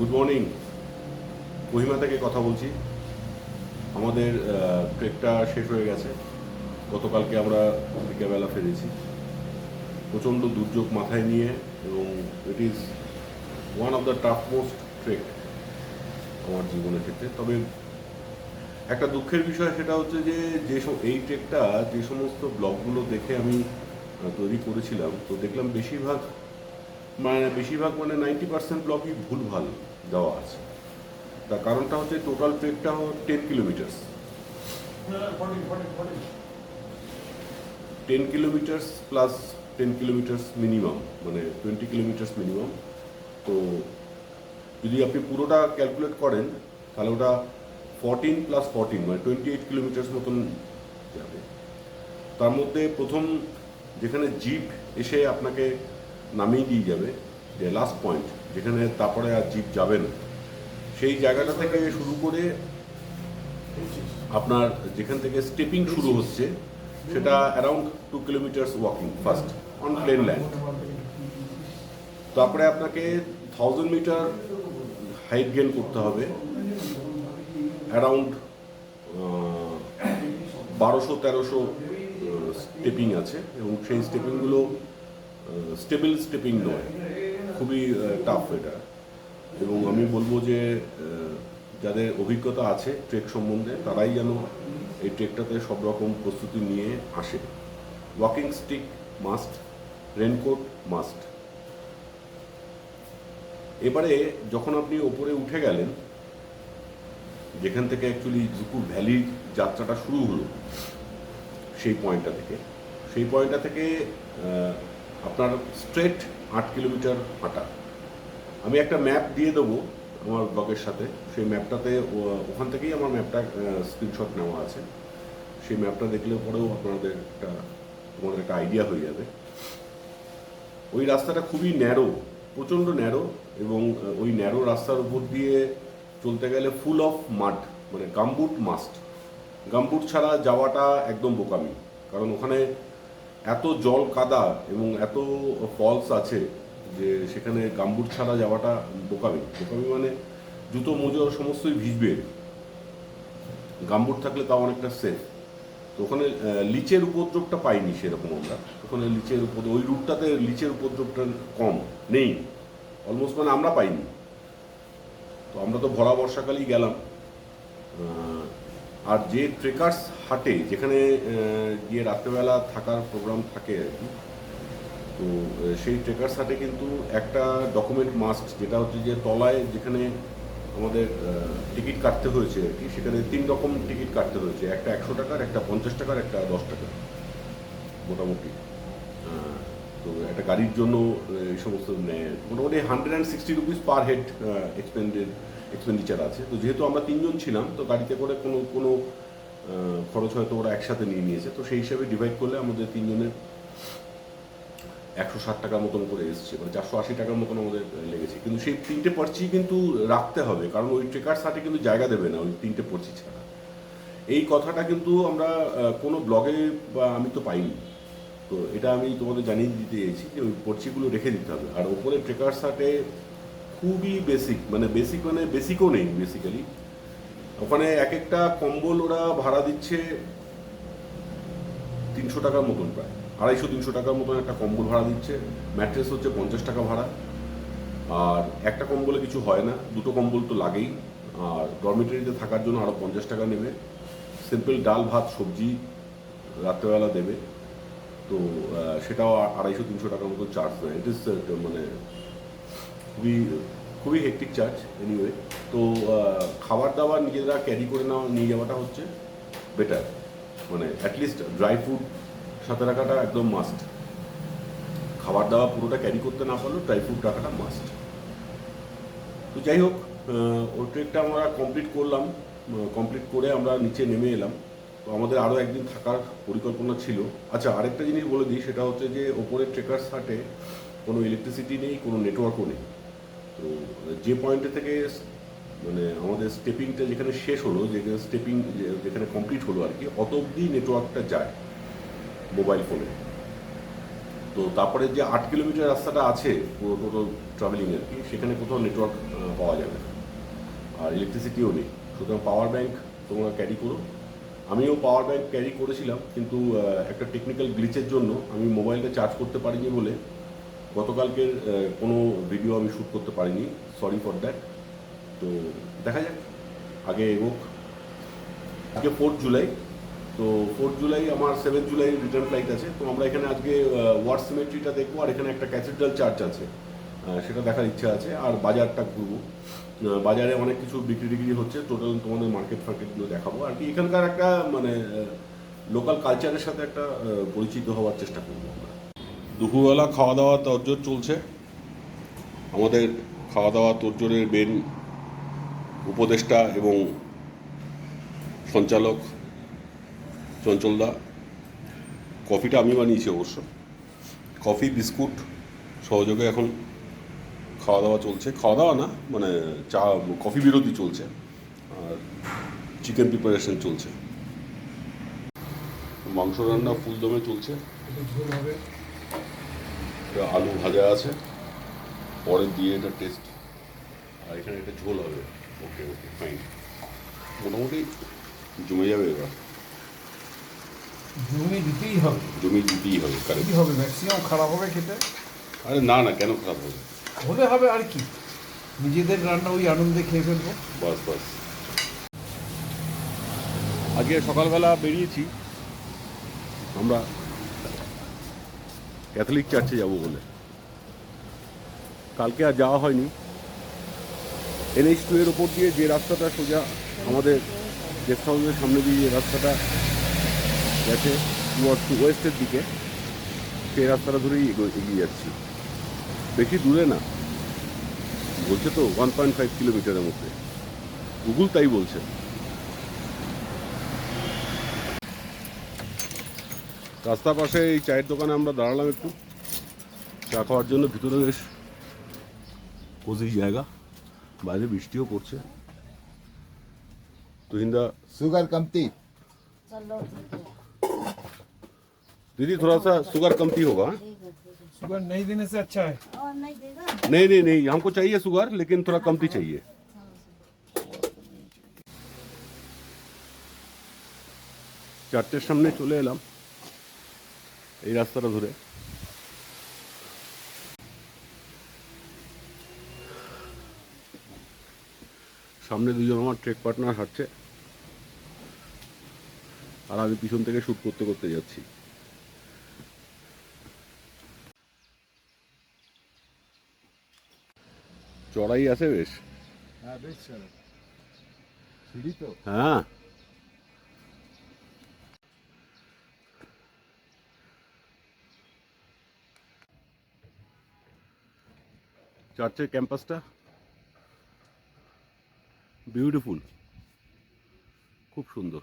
Good morning Kohima থেকে কথা বলছি। আমাদের ট্রেকটা শেষ হয়ে গেছে। গতকালকে আমরা বিকেলবেলা ফেরেছি। প্রচণ্ড দুর্যোগ মাথায় নিয়ে এবং it is one of the tough most trek আমার জীবনের ক্ষেত্রে। তবে একটা দুঃখের বিষয় সেটা হচ্ছে যে যে এই ট্রেকটা যে সমস্ত ব্লগগুলো দেখে আমি তৈরি করেছিলাম, তো দেখলাম বেশিরভাগ মানে বেশিরভাগ মানে নাইনটি পার্সেন্ট ব্লকই ভুলভাল। দেওয়া আছে। তার কারণটা হচ্ছে total ট্রেকটা ten kilometres ten kilometres plus ten kilometres minimum মানে টোয়েন্টি কিলোমিটার্স মিনিমাম তো যদি আপনি পুরোটা ক্যালকুলেট করেন, তাহলে ওটা ফরটিন প্লাস ফরটিন মানে টোয়েন্টি এইট কিলোমিটার্স মতন যাবে। তার মধ্যে প্রথম যেখানে জিপ এসে আপনাকে নামিয়ে দিয়ে যাবে যে লাস্ট পয়েন্ট যেখানে তারপরে আর জিপ যাবে না সেই জায়গাটা থেকে শুরু করে আপনার যেখান থেকে স্টেপিং শুরু হচ্ছে, সেটা around two kilometres walking first on plane land তারপরে আপনাকে থাউজেন্ড মিটার হাইট গেন করতে হবে অ্যারাউন্ড বারোশো তেরোশো স্টেপিং আছে, এবং সেই স্টেপিংগুলো স্টেবল স্টেপিং নয়। খুবই টাফ এটা। এবং আমি বলব যে যাদের অভিজ্ঞতা আছে ট্রেক সম্বন্ধে, তারাই যেন এই ট্রেকটাতে সব রকম প্রস্তুতি নিয়ে আসে। Walking stick must raincoat must এবারে যখন আপনি ওপরে উঠে গেলেন, যেখান থেকে অ্যাকচুয়ালি জুকুর ভ্যালির যাত্রাটা শুরু হলো, সেই পয়েন্টটা থেকে। সেই পয়েন্টটা থেকে আপনার স্ট্রেট আট কিলোমিটার হাঁটা। আমি একটা ম্যাপ দিয়ে দেবো আমার ব্লগের সাথে। সেই ম্যাপটাতে ওখান থেকেই আমার ম্যাপটা স্ক্রিনশট নেওয়া আছে। সেই ম্যাপটা দেখলে পরেও আপনাদের একটা, তোমাদের একটা আইডিয়া হয়ে যাবে। ওই রাস্তাটা খুবই ন্যারো প্রচণ্ড ন্যারো এবং ওই ন্যারো রাস্তার উপর দিয়ে চলতে গেলে ফুল অফ মাড মানে গামবুট মাস্ট গামবুট ছাড়া যাওয়াটা একদম বোকামি। কারণ ওখানে এত জল কাদা এবং এত ফলস আছে যে সেখানে গামবুট ছাড়া যাওয়াটা বোকামি। বোকামি মানে জুতো, মোজো সমস্তই ভিজবে। গামবুট থাকলে তাও অনেকটা সেফ তো ওখানে লিচের উপদ্রবটা পাইনি সেরকম আমরা। ওখানে লিচের উপদ্রব, ওই রুটটাতে লিচের উপদ্রবটা কম, নেই। অলমোস্ট মানে আমরা পাইনি। তো আমরা তো ভরা বর্ষাকালেই গেলাম। আর যে ট্রেকার্স হাটে, যেখানে গিয়ে রাত্রেবেলা থাকার প্রোগ্রাম থাকে আর কি, তো সেই ট্রেকার্স হাটে কিন্তু একটা ডকুমেন্ট মাস্ট যেটা হচ্ছে যে তলায় যেখানে আমাদের টিকিট কাটতে হয়েছে আর কি, সেখানে তিন রকম টিকিট কাটতে হয়েছে, একটা একশো টাকার, একটা পঞ্চাশ টাকার, একটা দশ টাকার, মোটামুটি। তো একটা গাড়ির জন্য এই সমস্ত নেয় মোটামুটি hundred and sixty rupees per head expended expenditure আছে। তো যেহেতু আমরা তিনজন ছিলাম, তো গাড়িতে করে কোনো কোনো খরচ হয়তো ওরা একসাথে নিয়ে নিয়েছে। তো সেই হিসাবে ডিভাইড করলে আমাদের তিনজনের একশো ষাট টাকার মতন করে এসছে মানে চারশো আশি টাকার মতন আমাদের লেগেছে। কিন্তু সেই তিনটে পার্চি কিন্তু রাখতে হবে, কারণ ওই ট্রেকার সাথে কিন্তু জায়গা দেবে না, ওই তিনটে পার্চি ছাড়া। এই কথাটা কিন্তু আমরা কোনো ব্লগে বা আমি তো পাইনি। তো এটা আমি তোমাদের জানিয়ে দিতে চেয়েছি যে ওই পর্চিগুলো রেখে দিতে হবে। আর ওপরে ট্রেকার সাটে খুবই বেসিক মানে বেসিক মানে বেসিকও নেই বেসিক্যালি ওখানে এক একটা কম্বল ওরা ভাড়া দিচ্ছে তিনশো টাকার মতন প্রায়, আড়াইশো, তিনশো টাকার মতন একটা কম্বল ভাড়া দিচ্ছে। ম্যাট্রেস হচ্ছে পঞ্চাশ টাকা ভাড়া। আর একটা কম্বলে কিছু হয় না, দুটো কম্বল তো লাগেই। আর ডরমিটারিতে থাকার জন্য আরও পঞ্চাশ টাকা নেবে। সিম্পল ডাল, ভাত, সবজি রাত্রেবেলা দেবে। তো সেটাও আড়াইশো, তিনশো টাকার মতো চার্জ নেয় ইট ইস মানে খুবই খুবই হেক্টিক চার্জ এনিওয়ে তো খাবার দাবার নিজেরা ক্যারি করে নেওয়া নিয়ে যাওয়াটা হচ্ছে বেটার মানে অ্যাটলিস্ট ড্রাই ফ্রুট সাথে রাখাটা একদম মাস্ট খাবার দাবার পুরোটা ক্যারি করতে না পারলেও ড্রাই ফ্রুট রাখাটা মাস্ট তো যাই হোক ওই ট্রেকটা আমরা কমপ্লিট করলাম কমপ্লিট করে আমরা নিচে নেমে এলাম। তো আমাদের আরও একদিন থাকার পরিকল্পনা ছিল। আচ্ছা আরেকটা জিনিস বলে দিই, সেটা হচ্ছে যে ওপরে ট্রেকার হাটে কোনো ইলেকট্রিসিটি নেই, কোনো নেটওয়ার্কও নেই। তো যে পয়েন্টে থেকে মানে আমাদের স্টেপিংটা যেখানে শেষ হলো যেখানে স্টেপিং যেখানে কমপ্লিট হলো আর কি, অত অবধি নেটওয়ার্কটা যায় মোবাইল ফোনে তো তারপরে যে আট কিলোমিটার রাস্তাটা আছে, পুরো টোটো ট্রাভেলিং আর কি, সেখানে কোথাও নেটওয়ার্ক পাওয়া যাবে। না আর ইলেকট্রিসিটিও নেই। সুতরাং পাওয়ার ব্যাংক তোমরা ক্যারি করো। আমিও পাওয়ার ব্যাংক ক্যারি করেছিলাম, কিন্তু একটা টেকনিক্যাল গ্লিচের জন্য আমি মোবাইলটা চার্জ করতে পারিনি বলে গতকালকের কোনো ভিডিও আমি শ্যুট করতে পারিনি সরি ফর দ্যাট তো দেখা যাক, আগে এগোক। আজকে ফোর্থ জুলাই তো ফোর্থ জুলাই আমার সেভেন জুলাই রিটার্ন ফ্লাইট আছে। তো আমরা এখানে আজকে ওয়ার্ড সিমেট্রিটা দেখব, আর এখানে একটা ক্যাথিড্রাল চার্চ আছে। সেটা দেখার ইচ্ছা আছে, আর বাজারটা ঘুরবো। বাজারে অনেক কিছু বিক্রি টিক্রি হচ্ছে টোটাল তোমাদের মার্কেট ফার্কেটগুলো দেখাবো। আর কি, এখানকার একটা মানে লোকাল কালচারের সাথে একটা পরিচিত হওয়ার চেষ্টা করব আমরা। দুপুরবেলা খাওয়া দাওয়া তোরজোর চলছে। আমাদের খাওয়া দাওয়া তোরজোরের মেন উপদেষ্টা এবং সঞ্চালক চঞ্চলদা কফিটা আমি বানিয়েছি অবশ্য। কফি, বিস্কুট সহযোগে এখন খাওয়া দাওয়া চলছে। খাওয়া দাওয়া না মানে চা, কফি বিরতি চলছে। আর চিকেন প্রিপারেশন চলছে। মাংস রান্না ফুলদমে চলছে। হবে। এটা আলু ভাজা আছে। পরে দিয়ে এটা টেস্ট আর এখানে একটা ঝোল হবে। ওকে ওকে ফাইন মোটামুটি জমে যাবে এবার। জমি দিতেই হবে। জমি দিতেই হবে দিতেই হবে ম্যাক্সিমাম খারাপ হবে খেতে। আরে না না কেন খারাপ হবে? হলে হবে আর কি। নিজেদের রান্না ওই আনন্দে খেয়ে ফেলব। বাস বাস। আজকে সকালবেলা বেরিয়েছি। আমরা ক্যাথলিক চার্চে যাব বলে। কালকে আর যাওয়া হয়নি। এনএইচ টু এর ওপর দিয়ে যে রাস্তাটা সোজা আমাদের গেস্ট হাউসের সামনে দিয়ে যে রাস্তাটা গেছে টুয়ার্ড টু ওয়েস্টের দিকে, সেই রাস্তাটা ধরেই এগো- এগিয়ে যাচ্ছি। বেশি দূরে না। বলছে তো ওয়ান পয়েন্ট ফাইভ কিলোমিটারের মধ্যে। গুগল তাই বলছে। রাস্তার পাশে এই চায়ের দোকানে আমরা দাঁড়ালাম একটু চা খাওয়ার জন্য ভিতরে বেশ কোজি জায়গা বাইরে বৃষ্টিও পড়ছে তুহিন্দা शुगर कमती चलो ठीक है दीदी थोड़ा सा शुगर कमती होगा हाँ? ठीक है ठीक है সুগার নেই দিনে সে আচ্ছা হয় और नहीं देगा नहीं नहीं नहीं हमको चाहिए शुगर लेकिन थोड़ा कमती चाहिए চারটের সামনে চলে এলাম এই রাস্তাটা ধরে। সামনে দুজন আমার ট্রেক পার্টনার হাঁটছে। আর আমি পিছন থেকে শ্যুট করতে করতে যাচ্ছি। চড়াই আছে বেশ। হ্যাঁ বেশ হ্যাঁ। চার্চের ক্যাম্পাসটা বিউটিফুল খুব সুন্দর।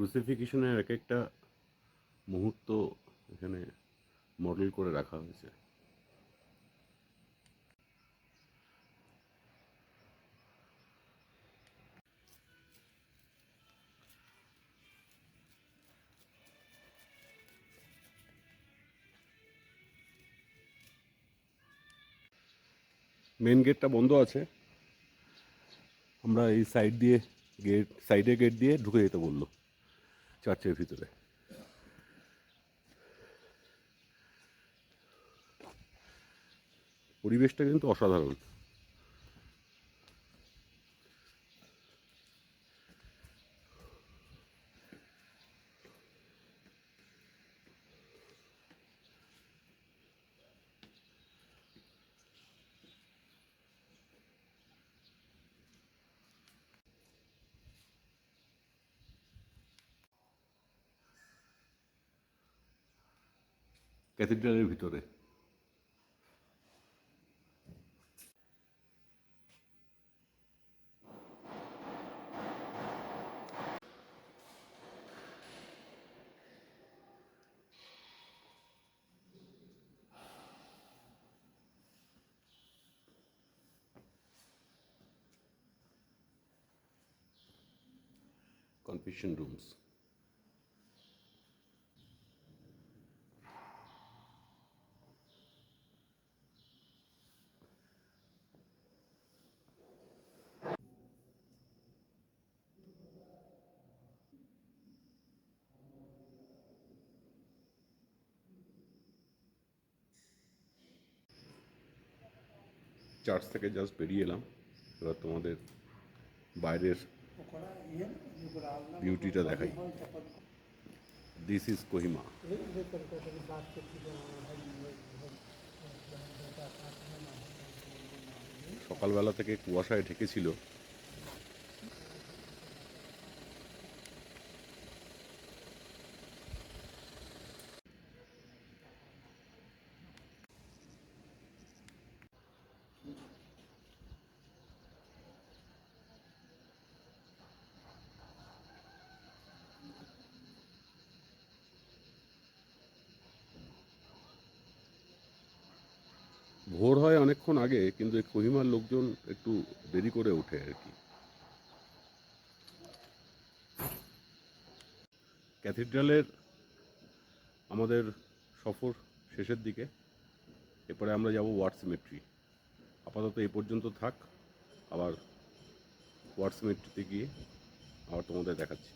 ক্রুসিফিকেশনের এক একটা মুহূর্ত এখানে মডেল করে রাখা হয়েছে। মেন গেটটা বন্ধ আছে। আমরা এই সাইড দিয়ে গেট সাইডে গেট দিয়ে ঢুকে যেতে বলল। চার্চের ভিতরে। পরিবেশটা কিন্তু অসাধারণ। ক্যাথিড্রালের ভিতরে। কনফিউশন রুমস চার্চ থেকে জাস্ট বেরিয়ে এলাম। এবার তোমাদের বাইরের বিউটিটা দেখাই। দিস ইজ কোহিমা সকালবেলা থেকে কুয়াশায় ঢেকেছিল। ভোর হয় অনেকক্ষণ আগে, কিন্তু এই কহিমার লোকজন একটু দেরি করে ওঠে আর কি। ক্যাথিড্রালের আমাদের সফর শেষের দিকে। এরপরে আমরা যাব ওয়ার্ড সিমেট্রি। আপাতত এই পর্যন্ত থাক, আবার ওয়ার্ড সিমেট্রিতে গিয়ে আবার তোমাদের দেখাচ্ছি।